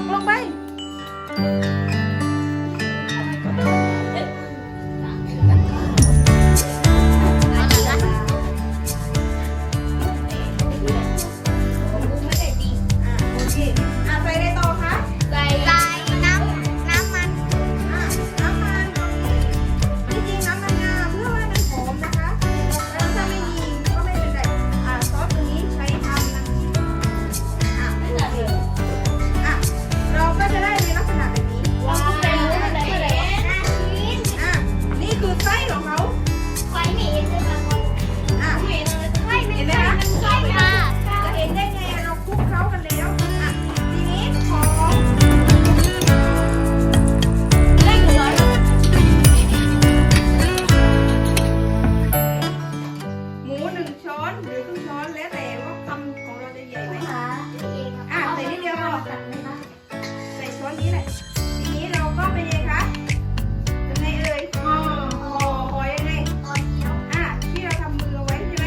กลงไป กัใส่ช้อนนี้แหละทีนี้เราก็เป็นยังไงคะทำไงเอ่ยห่อห่อหอยังไงอะที่เราทำมือไว้ใช่ไหม